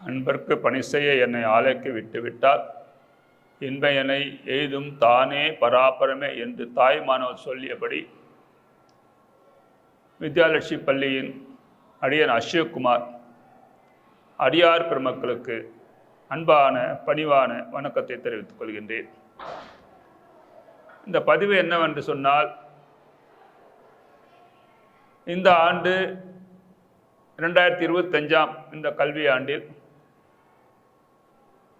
அன்பர்க்கு பணி செய்ய என்னை ஆலைக்கு விட்டுவிட்டால் இன்பயனை எய்தும் தானே பராபரமே என்று தாய்மானவர் சொல்லியபடி வித்யாலட்சுமி பள்ளியின் அடியன் அசோக்குமார் அடியார் பெருமக்களுக்கு அன்பான பணிவான வணக்கத்தை தெரிவித்துக் கொள்கின்றேன். இந்த பதிவு என்னவென்று சொன்னால் இந்த ஆண்டு இரண்டாயிரத்தி இருபத்தஞ்சாம் இந்த கல்வி ஆண்டில்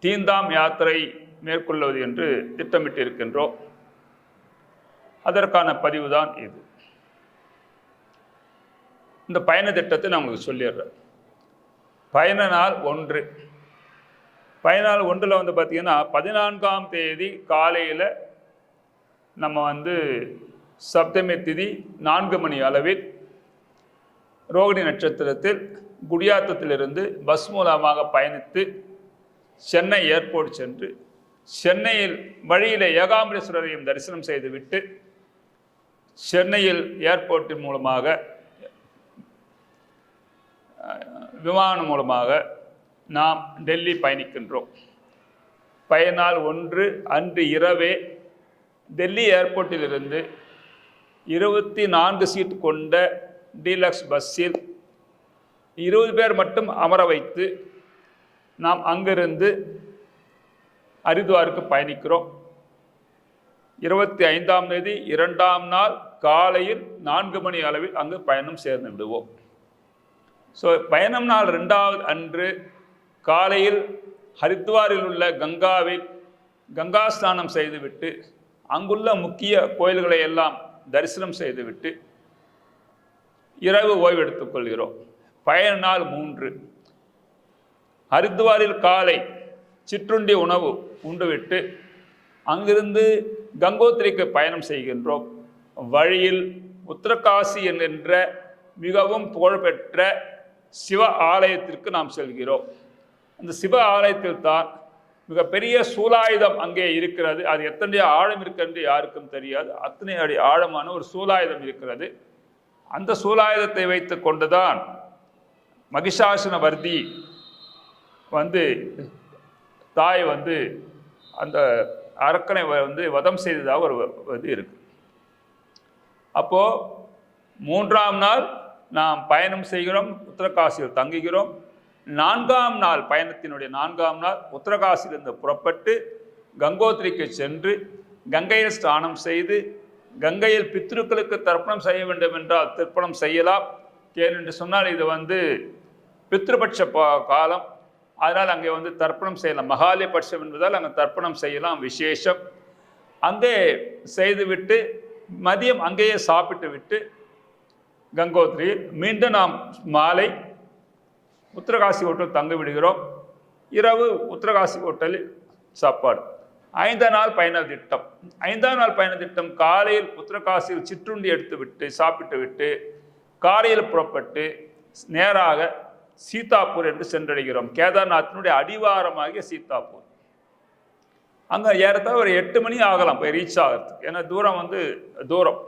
தீந்தாம் யாத்திரை மேற்கொள்வது என்று திட்டமிட்டிருக்கின்றோம். அதற்கான பதிவுதான் இது. இந்த பயண திட்டத்தை நான் உங்களுக்கு சொல்லிடுறேன். பயண நாள் ஒன்று. பயண நாள் ஒன்றில் வந்து பார்த்திங்கன்னா பதினான்காம் தேதி காலையில் நம்ம வந்து சப்தமி திதி நான்கு மணி அளவில் ரோகிணி நட்சத்திரத்தில் குடியாத்தத்திலிருந்து பஸ் மூலமாக பயணித்து சென்னை ஏர்போர்ட் சென்று சென்னையில் வழியில் ஏகாம்பரேஸ்வரரையும் தரிசனம் செய்துவிட்டு சென்னையில் ஏர்போர்ட்டின் மூலமாக விமானம் மூலமாக நாம் டெல்லி பயணிக்கின்றோம். பயனால் ஒன்று அன்று இரவே டெல்லி ஏர்போர்ட்டிலிருந்து இருபத்தி நான்கு சீட் கொண்ட டீலக்ஸ் பஸ்ஸில் இருபது பேர் மட்டும் அமர வைத்து நாம் அங்கிருந்து ஹரித்வாருக்கு பயணிக்கிறோம். இருபத்தி ஐந்தாம் தேதி இரண்டாம் நாள் காலையில் நான்கு மணி அளவில் அங்கு பயணம் சேர்ந்து விடுவோம். ஸோ பயணம் நாள் ரெண்டாவது அன்று காலையில் ஹரித்வாரில் உள்ள கங்காவில் கங்கா ஸ்நானம் செய்துவிட்டு அங்குள்ள முக்கிய கோயில்களை எல்லாம் தரிசனம் செய்துவிட்டு இரவு ஓய்வெடுத்துக் கொள்கிறோம். பயண நாள் மூன்று. ஹரித்வாரில் காலை சிற்றுண்டி உணவு உண்டுவிட்டு அங்கிருந்து கங்கோத்திரிக்கு பயணம் செய்கின்றோம். வழியில் உத்தரகாசி என்கின்ற மிகவும் புகழ்பெற்ற சிவ ஆலயத்திற்கு நாம் செல்கிறோம். அந்த சிவ ஆலயத்தில் தான் மிகப்பெரிய சூலாயுதம் அங்கே இருக்கிறது. அது எத்தனை ஆழம் இருக்கிறது யாருக்கும் தெரியாது. அத்தனை அடி ஆழமான ஒரு சூலாயுதம் இருக்கிறது. அந்த சூலாயுதத்தை வைத்து கொண்டுதான் மகிஷாசன வர்தி வந்து தாய் வந்து அந்த அரக்கனை வந்து வதம் செய்ததாக ஒரு இது இருக்கு. அப்போது மூன்றாம் நாள் நாம் பயணம் செய்கிறோம் உத்தரகாசியில் தங்குகிறோம். நான்காம் நாள் பயணத்தினுடைய நான்காம் நாள் உத்தரகாசியிலிருந்து புறப்பட்டு கங்கோத்திரிக்கு சென்று கங்கையில் ஸ்நானம் செய்து கங்கையில் பித்ருக்களுக்கு தர்ப்பணம் செய்ய வேண்டும் என்றால் தர்ப்பணம் செய்யலாம். ஏனென்று சொன்னால் இது வந்து பித்ருபட்ச பா- காலம். அதனால் அங்கே வந்து தர்ப்பணம் செய்யலாம். மகாலய பட்சம் என்பதால் அங்கே தர்ப்பணம் செய்யலாம். விசேஷம். அங்கே செய்துவிட்டு மதியம் அங்கேயே சாப்பிட்டு விட்டு கங்கோத்ரி மீண்டும் நாம் மாலை உத்தரகாசி ஹோட்டல் தங்க விடுகிறோம் இரவு உத்தரகாசி ஹோட்டலில் சாப்பாடு. ஐந்தாம் நாள் பயண திட்டம். ஐந்தாம் நாள் பயண திட்டம் காலையில் உத்தரகாசியில் சிற்றுண்டி எடுத்து விட்டு சாப்பிட்டு விட்டு காலையில் புறப்பட்டு நேராக சீதாப்பூர் என்று சென்றடைகிறோம். கேதார்நாத்தினுடைய அடிவாரமாகிய சீதாப்பூர். அங்கே ஏறத்தாழ ஒரு எட்டு மணி ஆகலாம் போய் ரீச் ஆகிறதுக்கு. ஏன்னா தூரம் வந்து தூரம்.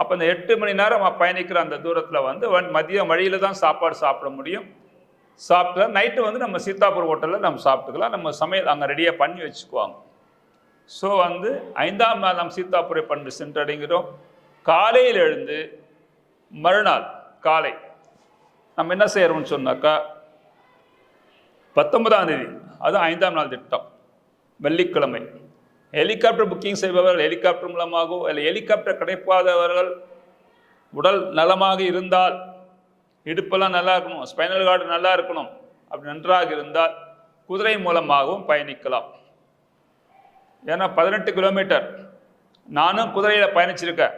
அப்போ அந்த எட்டு மணி நேரம் பயணிக்கிற அந்த தூரத்தில் வந்து வன் மதியம் வழியில் தான் சாப்பாடு சாப்பிட முடியும். சாப்பிட்டு நைட்டு வந்து நம்ம சீதாப்பூர் ஹோட்டலில் நம்ம சாப்பிட்டுக்கலாம். நம்ம சமையல் அங்கே ரெடியாக பண்ணி வச்சுக்குவாங்க. ஸோ வந்து ஐந்தாம் நாள் நாம் சீதாப்பூரை பண்ணி சென்றடைகிறோம். காலையில் எழுந்து மறுநாள் காலை நம்ம என்ன செய்கிறோம்னு சொன்னாக்கா பத்தொன்பதாம் தேதி அது ஐந்தாம் நாள் திட்டம் வெள்ளிக்கிழமை. ஹெலிகாப்டர் புக்கிங் செய்பவர்கள் ஹெலிகாப்டர் மூலமாகவோ இல்லை ஹெலிகாப்டர் கிடைக்காதவர்கள் உடல் நலமாக இருந்தால் இடுப்பெல்லாம் நல்லா இருக்கணும் ஸ்பைனல் கார்டு நல்லா இருக்கணும் அப்படி நன்றாக இருந்தால் குதிரை மூலமாகவும் பயணிக்கலாம். ஏன்னா பதினெட்டு கிலோமீட்டர் நானும் குதிரையில் பயணிச்சிருக்கேன்.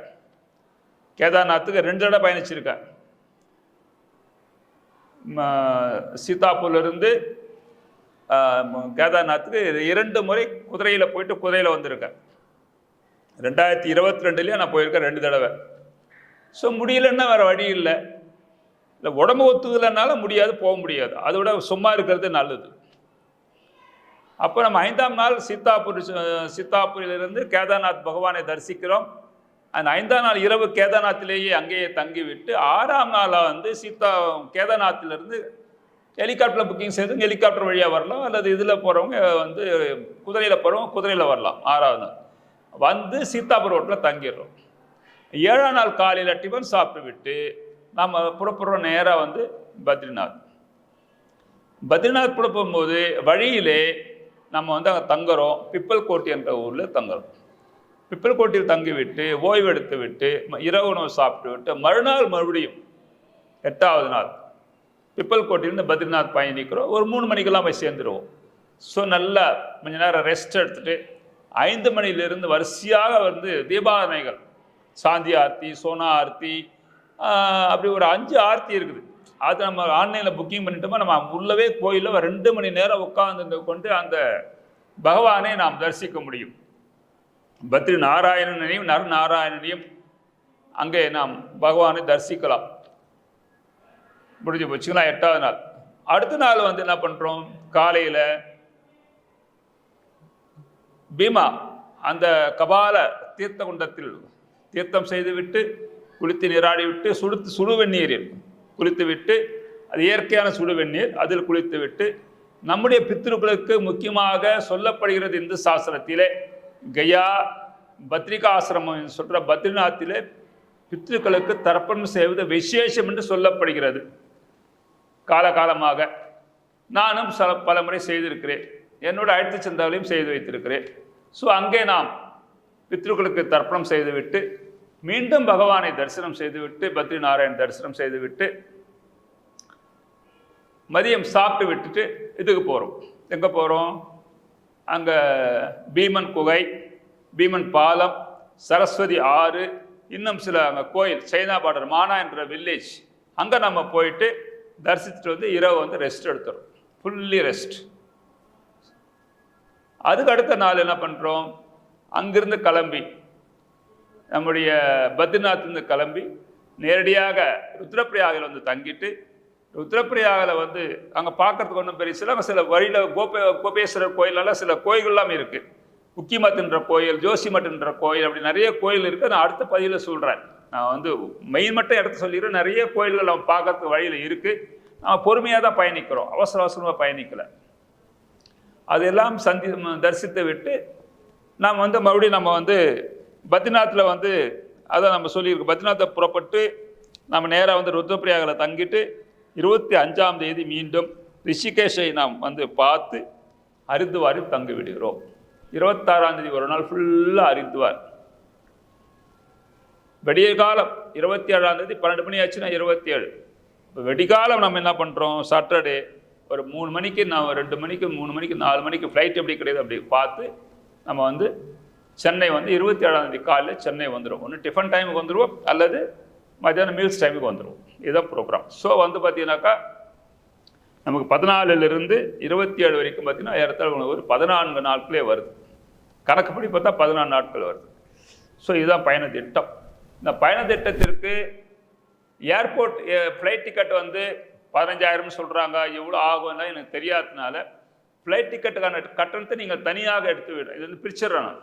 கேதார்நாத்துக்கு ரெண்டு தடவை பயணிச்சிருக்கேன். சீதாப்பூர்லேருந்து கேதார்நாத்துக்கு இரண்டு முறை குதிரையில் போயிட்டு குதிரையில் வந்திருக்கேன். ரெண்டாயிரத்தி இருபத்தி ரெண்டுலேயே நான் போயிருக்கேன் ரெண்டு தடவை. ஸோ முடியலன்னா வேறு வழி இல்லை. இல்லை உடம்பு ஒத்துக்கலைனால முடியாது போக முடியாது. அதை விட சும்மா இருக்கிறது நல்லது. அப்போ நம்ம ஐந்தாம் நாள் சீதாப்பூர் அஹ், சீதாப்பூரிலிருந்து கேதார்நாத் பகவானை தரிசிக்கிறோம். அந்த ஐந்தாம் நாள் இரவு கேதார்நாத்திலேயே அங்கேயே தங்கிவிட்டு ஆறாம் நாளாக வந்து சீதா கேதார்நாத்திலிருந்து ஹெலிகாப்டரில் புக்கிங் செய்து ஹெலிகாப்டர் வழியாக வரலாம். அல்லது இதில் போகிறவங்க வந்து குதிரையில் போகிறவங்க குதிரையில் வரலாம் ஆறாவது நாள். வந்து சீதாபுரம் ரோட்டில் தங்கிடுறோம். ஏழாம் நாள் காலையில் டிஃபன் சாப்பிட்டு விட்டு நம்ம புறப்படுறோம் நேராக வந்து பத்ரிநாத். பத்ரிநாத் புறப்படும் போது வழியிலே நம்ம வந்து அங்கே தங்குறோம். பிப்பல் கோட்டி என்ற ஊரில் தங்குறோம். பிப்பல்கோட்டில் தங்கிவிட்டு ஓய்வெடுத்து விட்டு ம- இரவு உணவு சாப்பிட்டு விட்டு மறுநாள் மறுபடியும் எட்டாவது நாள் பிப்பல்கோட்டிலிருந்து பத்ரிநாத் பயணிக்கிறோம் ஒரு மூணு மணிக்கெல்லாம் போய் சேர்ந்துருவோம். ஸோ நல்லா கொஞ்ச நேரம் ரெஸ்ட் எடுத்துட்டு ஐந்து மணியிலிருந்து வரிசையாக வந்து தீபாரணைகள் சாந்தி ஆர்த்தி சோனா ஆர்த்தி அப்படி ஒரு அஞ்சு ஆர்த்தி இருக்குது. அது நம்ம ஆன்லைனில் புக்கிங் பண்ணிட்டோமா நம்ம உள்ளவே கோயிலில் ரெண்டு மணி நேரம் உட்கார்ந்து கொண்டு அந்த பகவானை நாம் தரிசிக்க முடியும். பத்ரி நாராயணனையும் நர நாராயணனையும் அங்கே நாம் பகவானை தரிசிக்கலாம். முடிஞ்சு போச்சுங்களா? எட்டாவது நாள். அடுத்த நாள் வந்து என்ன பண்ணுறோம் காலையில் பீமா அந்த கபால தீர்த்த குண்டத்தில் தீர்த்தம் செய்துவிட்டு குளித்து நீராடி விட்டு சுடுத்து சுடுவெந்நீரில் குளித்து விட்டு அது இயற்கையான சுடுவெந்நீர் அதில் குளித்து விட்டு நம்முடைய பித்திருக்களுக்கு முக்கியமாக சொல்லப்படுகிறது இந்து சாஸ்திரத்திலே கயா பத்ரிகா ஆசிரமம் சொல்கிற பத்ரிநாத்திலே பித்ருக்களுக்கு தர்ப்பணம் செய்வது விசேஷம் என்று சொல்லப்படுகிறது. காலகாலமாக. நானும் சில பல முறை செய்திருக்கிறேன். என்னோட அழைத்து சென்றவர்களையும் செய்து வைத்திருக்கிறேன். ஸோ அங்கே நாம் பித்ருக்களுக்கு தர்ப்பணம் செய்துவிட்டு மீண்டும் பகவானை தரிசனம் செய்துவிட்டு பத்ரி நாராயண் தரிசனம் செய்துவிட்டு மதியம் சாப்பிட்டு விட்டுட்டு இதுக்கு போகிறோம் எங்கே போகிறோம் அங்கே பீமன் குகை பீமன் பாலம் சரஸ்வதி ஆறு இன்னும் சில அங்கே கோயில் சைனா பார்டர் மானா என்ற வில்லேஜ் அங்கே நம்ம போயிட்டு தரிசிச்சுட்டு வந்து இரவு வந்து ரெஸ்ட் எடுத்துறோம் ஃபுல்லி ரெஸ்ட் அதுக்கு அடுத்த நாள் என்ன பண்ணுறோம் அங்கிருந்து கிளம்பி நம்முடைய பத்ரிநாத்லேருந்து கிளம்பி நேரடியாக ருத்ரப்பிரயாகில் வந்து தங்கிட்டு உத்தரப்பிரியாவில் வந்து அங்கே பார்க்கறதுக்கு ஒன்றும் பெரிய அங்கே சில வழியில் கோபே கோபேஸ்வரர் கோயிலெல்லாம் சில கோயில்கள்லாம் இருக்குது உக்கிமத்துன்ற கோயில் ஜோசிமட்டுன்ற கோயில் அப்படி நிறைய கோயில் இருக்குது நான் அடுத்த பதிவில் சொல்கிறேன் நான் வந்து மெயின் மட்டும் இடத்த சொல்லிடுறேன். நிறைய கோயில்கள் நம்ம பார்க்கறதுக்கு வழியில் இருக்குது நம்ம பொறுமையாக தான் பயணிக்கிறோம். அவசர அவசரமாக பயணிக்கலை. அதெல்லாம் சந்தி தரிசித்து விட்டு நாம் வந்து மறுபடியும் நம்ம வந்து பத்ரிநாத்தில் வந்து அதை நம்ம சொல்லியிருக்கோம் பத்ரிநாத்தை புறப்பட்டு நம்ம நேராக வந்து ருத்ரப்பிரயாகில் தங்கிட்டு இருபத்தி அஞ்சாம் தேதி மீண்டும் ரிஷிகேஷை நாம் வந்து பார்த்து ஹரித்துவாரில் தங்கி விடுகிறோம் இருபத்தாறாம் தேதி ஒரு நாள் ஃபுல்லாக அரிந்துவார் வெடிய காலம் இருபத்தி ஏழாம் தேதி பன்னெண்டு மணி ஆச்சுன்னா இருபத்தி ஏழு. இப்போ வெடிகாலம் நம்ம என்ன பண்ணுறோம் சாட்டர்டே ஒரு மூணு மணிக்கு நான் ரெண்டு மணிக்கு மூணு மணிக்கு நாலு மணிக்கு ஃப்ளைட் எப்படி கிடையாது அப்படி பார்த்து நம்ம வந்து சென்னை வந்து இருபத்தி ஏழாம் தேதி காலையில் சென்னை வந்துடும் ஒன்று டிஃபன் டைமுக்கு வந்துடுவோம் அல்லது மத்தியானம் மீல்ஸ் டைமுக்கு வந்துடுவோம் இதுதான் ப்ரோக்ராம் ஸோ வந்து பார்த்தீங்கன்னாக்கா நமக்கு பதினாலுலேருந்து இருபத்தி ஏழு வரைக்கும் பார்த்தீங்கன்னா ஏறத்தாழ ஒரு பதினான்கு நாட்களே வருது. கணக்குப்படி பார்த்தா பதினாலு நாட்கள் வருது. ஸோ இதுதான் பயண திட்டம். இந்த பயண திட்டத்திற்கு ஏர்போர்ட் ஃப்ளைட் டிக்கெட் வந்து பதினஞ்சாயிரம்னு சொல்கிறாங்க எவ்வளோ ஆகும்னா எனக்கு தெரியாததுனால ஃப்ளைட் டிக்கெட்டுக்கான கட்டணத்தை நீங்கள் தனியாக எடுத்து விட. இது வந்து பிரிச்சிடுறேன் நான்.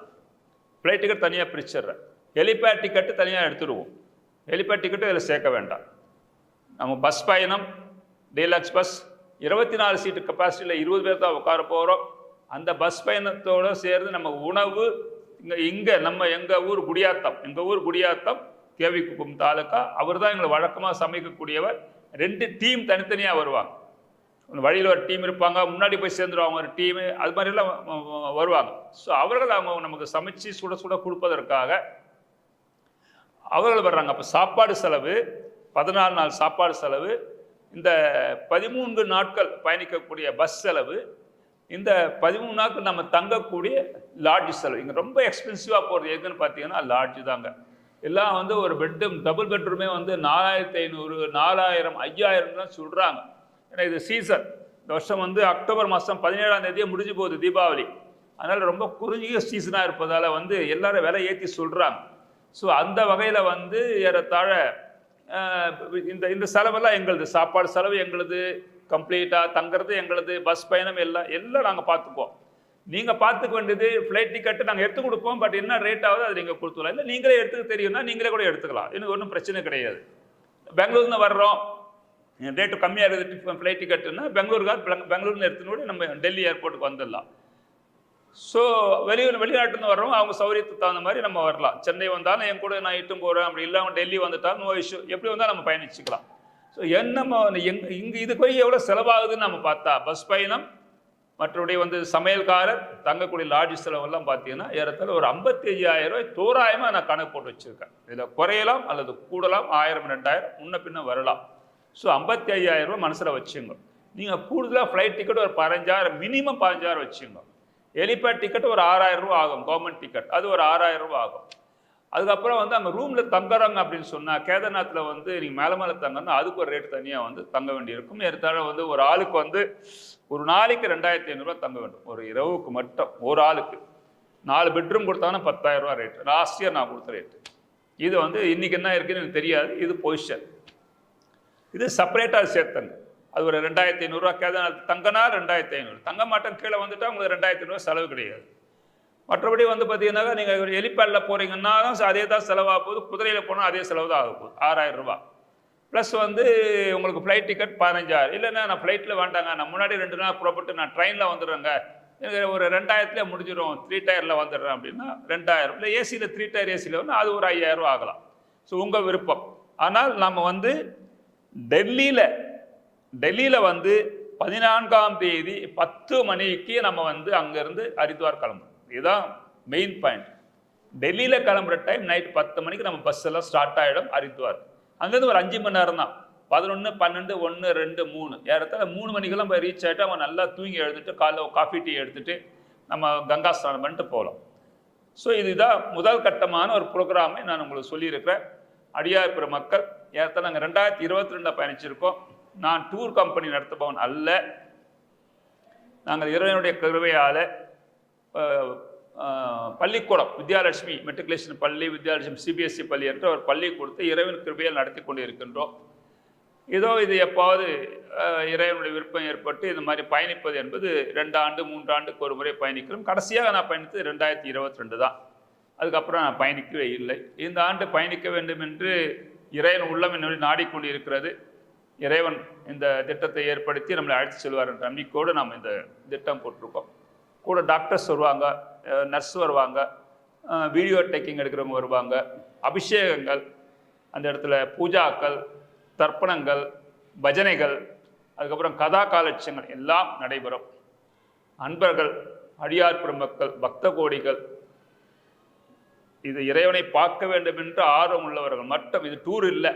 ஃப்ளைட் டிக்கெட் தனியாக பிரிச்சிடுறேன். ஹெலிபேட் டிக்கெட்டு தனியாக எடுத்துடுவோம். ஹெலிபேட் டிக்கெட்டு இதில் சேர்க்க வேண்டாம். நம்ம பஸ் பயணம் டீலக்ஸ் பஸ் இருபத்தி நாலு சீட்டு கெப்பாசிட்டியில் இருபது பேர் தான் உட்கார போகிறோம் அந்த பஸ் பயணத்தோடு சேர்ந்து நம்ம உணவு இங்கே இங்கே நம்ம எங்கள் ஊர் குடியாத்தம் எங்கள் ஊர் குடியாத்தம் தேவிக்குப்பம் தாலுக்கா அவர் தான் எங்களை வழக்கமாக சமைக்கக்கூடியவர். ரெண்டு டீம் தனித்தனியாக வருவாங்க. வழியில் ஒரு டீம் இருப்பாங்க முன்னாடி போய் சேர்ந்துருவாங்க ஒரு டீமு அது மாதிரிலாம் வருவாங்க. ஸோ அவர்கள் அவங்க நமக்கு சமைச்சு சுட சுட கொடுப்பதற்காக அவர்கள் வர்றாங்க. அப்போ சாப்பாடு செலவு பதினாலு நாள் சாப்பாடு செலவு இந்த பதிமூன்று நாட்கள் பயணிக்கக்கூடிய பஸ் செலவு இந்த பதிமூணு நாட்கள் நம்ம தங்கக்கூடிய லாட்ஜ் செலவு. இங்கே ரொம்ப எக்ஸ்பென்சிவாக போகிறது எதுன்னு பார்த்தீங்கன்னா லாட்ஜ் தாங்க. எல்லாம் வந்து ஒரு பெட்ரூம் டபுள் பெட்ரூமே வந்து நாலாயிரத்தி ஐநூறு நாலாயிரம் ஐயாயிரம் தான் சொல்கிறாங்க ஏன்னா இது சீசன் இந்த வருஷம் வந்து அக்டோபர் மாதம் பதினேழாம் தேதியே முடிஞ்சு போகுது தீபாவளி. அதனால் ரொம்ப குறுகிய சீசனாக இருப்பதால் வந்து எல்லாரும் விலை ஏற்றி சொல்கிறாங்க ஸோ அந்த வகையில் வந்து ஏறத்தாழ இந்த இந்த செலவெல்லாம் எங்களுது. சாப்பாடு செலவு எங்களுது. கம்ப்ளீட்டாக தங்குறது எங்களுது. பஸ் பயணம் எல்லாம் எல்லாம் நாங்கள் பார்த்துப்போம் நீங்கள் பார்த்துக்க வேண்டியது ஃப்ளைட் டிக்கெட்டு நாங்கள் எடுத்து கொடுப்போம். பட் என்ன ரேட் ஆகுது அது நீங்கள் கொடுத்துக்கலாம். இல்லை நீங்களே எடுத்துக்க தெரியும்னா நீங்களே கூட எடுத்துக்கலாம். எனக்கு ஒன்றும் பிரச்சனை கிடையாது. பெங்களூர்னு வர்றோம். ரேட்டு கம்மியாக இருக்குது ஃப்ளைட் டிக்கெட்டுன்னா பெங்களூருக்கு பெங்களூர்னு எடுத்துன்னு நம்ம டெல்லி ஏர்போர்ட்டுக்கு வந்துடலாம். ஸோ வெளியூர் வெளிநாட்டுலேருந்து வர்றவங்க அவங்க சௌகரியத்துக்கு தகுந்த மாதிரி நம்ம வரலாம். சென்னை வந்தாலும் என் கூட நான் இட்டும் போகிறேன் அப்படி இல்லாமல் டெல்லி வந்துட்டாலும் நோ இஷ்யூ எப்படி வந்தால் நம்ம பயணிச்சுக்கலாம். ஸோ என்ன எங் இங்கே இது போய் எவ்வளோ செலவாகுதுன்னு நம்ம பார்த்தா பஸ் பயணம் மற்றபடி வந்து சமையல்காரர் தங்கக்கூடிய லாட்ஜ் செலவெல்லாம் பார்த்தீங்கன்னா ஏறத்தாழ ஒரு ஐம்பத்தி ஐயாயிரம் ரூபாய் தோராயமாக நான் கணக்கு போட்டு வச்சுருக்கேன். இதில் குறையலாம் அல்லது கூடலாம் ஆயிரம் ரெண்டாயிரம் முன்ன பின்ன வரலாம். ஸோ ஐம்பத்தி ஐயாயிரம் ரூபாய் மனசில் வச்சுங்க. நீங்கள் கூடுதலாக ஃப்ளைட் டிக்கெட் ஒரு பதினஞ்சாயிரம் மினிமம் பதினஞ்சாயிரம் வச்சுங்க. எலிபேட் டிக்கெட் ஒரு ஆறாயிரம் ரூபா ஆகும் கவர்மெண்ட் டிக்கெட் அது ஒரு ஆறாயிரம் ரூபா ஆகும். அதுக்கப்புறம் வந்து அங்கே ரூமில் தங்குறாங்க அப்படின்னு சொன்னால் கேதார்நாத்தில் வந்து நீங்கள் மேலே மேலே தங்கன்னா அதுக்கு ஒரு ரேட் தனியாக வந்து தங்க வேண்டியிருக்கும். ஏற்றாழ வந்து ஒரு ஆளுக்கு வந்து ஒரு நாளைக்கு ரெண்டாயிரத்தி ஐநூறுரூவா தங்க வேண்டும். ஒரு இரவுக்கு மட்டும் ஒரு ஆளுக்கு. நாலு பெட்ரூம் கொடுத்தாங்கன்னா பத்தாயிரம் ரூபா ரேட்டு லாஸ்ட் இயர் நான் கொடுத்த ரேட்டு இது வந்து இன்றைக்கி என்ன இருக்குன்னு எனக்கு தெரியாது. இது பொசிஷன் இது செப்பரேட்டாக சேர்த்தங்க அது ஒரு ரெண்டாயிரத்தி ஐநூறுரூவா கேதார் தங்கனா ரெண்டாயிரத்தி ஐநூறு. தங்க மாட்டம் கீழே வந்துட்டால் உங்களுக்கு ரெண்டாயிரத்தி ஐநூறுரூவா செலவு கிடையாது. மற்றபடி வந்து பார்த்தீங்கன்னாக்கா நீங்கள் ஒரு எலிப்பேடில் போகிறீங்கன்னா தான் அதே தான் செலவாக போகுது. குதிரையில் போனால் அதே செலவு தான் ஆக போகுது. ஆறாயிரம் ரூபா ப்ளஸ் வந்து உங்களுக்கு ஃப்ளைட் டிக்கெட் பதினஞ்சாயிரம். இல்லைன்னா நான் ஃப்ளைட்டில் வேண்டாங்க. நான் முன்னாடி ரெண்டு நாள் புறப்பட்டு நான் ட்ரெயினில் வந்துடுறேங்க. எனக்கு ஒரு ரெண்டாயிரத்துலேயே முடிஞ்சிடும். த்ரீ டயரில் வந்துடுறேன் அப்படின்னா ரெண்டாயிரம். இல்லை ஏசியில் த்ரீ டயர் ஏசியில் வந்து அது ஒரு ஐயாயிரம் ஆகலாம். ஸோ உங்கள் விருப்பம். ஆனால் நம்ம வந்து டெல்லியில் டெல்லியில் வந்து பதினான்காம் தேதி பத்து மணிக்கு நம்ம வந்து அங்கேருந்து ஹரித்வார் கிளம்புறோம். இதுதான் மெயின் பாயிண்ட் டெல்லியில் கிளம்புற டைம் நைட் பத்து மணிக்கு நம்ம பஸ் எல்லாம் ஸ்டார்ட் ஆகிடும் ஹரித்வார். அங்கேருந்து ஒரு அஞ்சு மணி நேரம் தான் பதினொன்று பன்னெண்டு ஒன்று ரெண்டு மூணு. ஏறத்தாழ மூணு மணிக்கெல்லாம் போய் ரீச் ஆகிட்டு அவன் நல்லா தூங்கி எழுந்துட்டு காலைல காஃபி டீ எடுத்துட்டு நம்ம கங்கா ஸ்நானம் பண்ணிட்டு போகலாம். ஸோ இதுதான் முதல் கட்டமான ஒரு ப்ரோக்ராமை நான் உங்களுக்கு சொல்லியிருக்கிறேன். அடியார் பிற மக்கள் ஏறத்தாழ நாங்கள் ரெண்டாயிரத்தி இருபத்தி ரெண்டில் பயணிச்சிருக்கோம். நான் டூர் கம்பெனி நடத்துபவன் அல்ல. நாங்கள் இறைவனுடைய கருவையால் பள்ளிக்கூடம் வித்யாலட்சுமி மெட்ரிகுலேஷன் பள்ளி வித்யாலட்சுமி சிபிஎஸ்சி பள்ளி என்ற ஒரு பள்ளி கொடுத்து இறைவன் கிருபையால் நடத்தி கொண்டு இருக்கின்றோம் ஏதோ இது எப்பாவது இறைவனுடைய விருப்பம் ஏற்பட்டு இந்த மாதிரி பயணிப்பது என்பது ரெண்டு ஆண்டு மூன்று ஆண்டுக்கு ஒரு முறை பயணிக்கிறோம். கடைசியாக நான் பயணித்தது ரெண்டாயிரத்தி இருபத்தி ரெண்டு தான். அதுக்கப்புறம் நான் பயணிக்கவே இல்லை. இந்த ஆண்டு பயணிக்க வேண்டும் என்று இறைவன் உள்ளம் என்னுடைய நாடிக்கொண்டு இருக்கிறது இறைவன் இந்த திட்டத்தை ஏற்படுத்தி நம்மளை அழைத்து செல்வார் என்ற நம்பிக்கையோடு நாம் இந்த திட்டம் போட்டிருக்கோம். கூட டாக்டர்ஸ் வருவாங்க நர்ஸ் வருவாங்க வீடியோ டேக்கிங் எடுக்கிறவங்க வருவாங்க அபிஷேகங்கள் அந்த இடத்துல பூஜாக்கள் தர்ப்பணங்கள் பஜனைகள் அதுக்கப்புறம் கதா காலட்சியங்கள் எல்லாம் நடைபெறும். அன்பர்கள் அடியார் பெருமக்கள் பக்த கோடிகள் இது இறைவனை பார்க்க வேண்டும் என்று ஆர்வம் உள்ளவர்கள் மட்டும் இது டூர் இல்லை.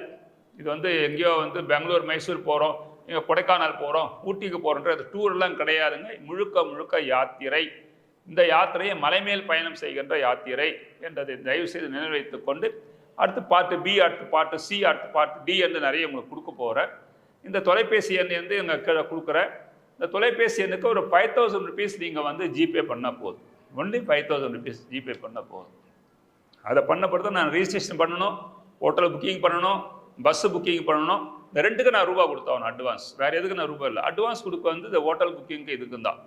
இது வந்து எங்கேயோ வந்து பெங்களூர் மைசூர் போகிறோம் இங்கே கொடைக்கானல் போகிறோம் ஊட்டிக்கு போகிறோன்ற அது டூர்லாம் கிடையாதுங்க. முழுக்க முழுக்க யாத்திரை. இந்த யாத்திரையை மலைமேல் பயணம் செய்கின்ற யாத்திரை என்றதை தயவுசெய்து செய்து கொண்டு அடுத்து பாட்டு பி அடுத்து பாட்டு சி அடுத்து பாட்டு டி என்று நிறைய உங்களுக்கு கொடுக்க போகிறேன் இந்த தொலைபேசி எண் வந்து எங்கள் கீழே கொடுக்குறேன். இந்த தொலைபேசி எண்ணுக்கு ஒரு ஃபைவ் தௌசண்ட் ருபீஸ் நீங்கள் வந்து ஜிபே பண்ணால் போதும். Only five thousand rupees GPay பண்ணால் போதும். அதை பண்ண பிறகு நான் ரிஜிஸ்ட்ரேஷன் பண்ணணும் ஹோட்டல் புக்கிங் பண்ணணும் பஸ்ஸு புக்கிங் பண்ணணும். இந்த ரெண்டுக்கு நான் ரூபா கொடுத்தாகணும் அட்வான்ஸ் வேறு எதுக்கு நான் ரூபா இல்லை. அட்வான்ஸ் கொடுக்க வந்து இந்த ஹோட்டல் புக்கிங்க்கு இதுக்கு தான்.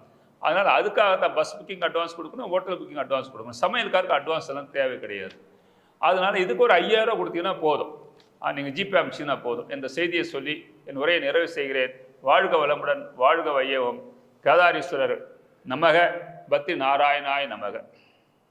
அதனால் அதுக்காக தான் பஸ் புக்கிங் அட்வான்ஸ் கொடுக்கணும் ஹோட்டல் புக்கிங் அட்வான்ஸ் கொடுக்கணும். சமையல்காருக்கு அட்வான்ஸ் எல்லாம் தேவை கிடையாது. அதனால் இதுக்கு ஒரு ஐயாயிரம் கொடுத்தீங்கன்னா போதும். நீங்கள் ஜிபே அமிச்சிங்கன்னா போதும். இந்த செய்தியை சொல்லி என் உரையை நிறைவு செய்கிறேன். வாழ்க வளமுடன் வாழ்க வையவம் கேதாரீஸ்வரர் நமக பக்தி நாராயணாய நமக.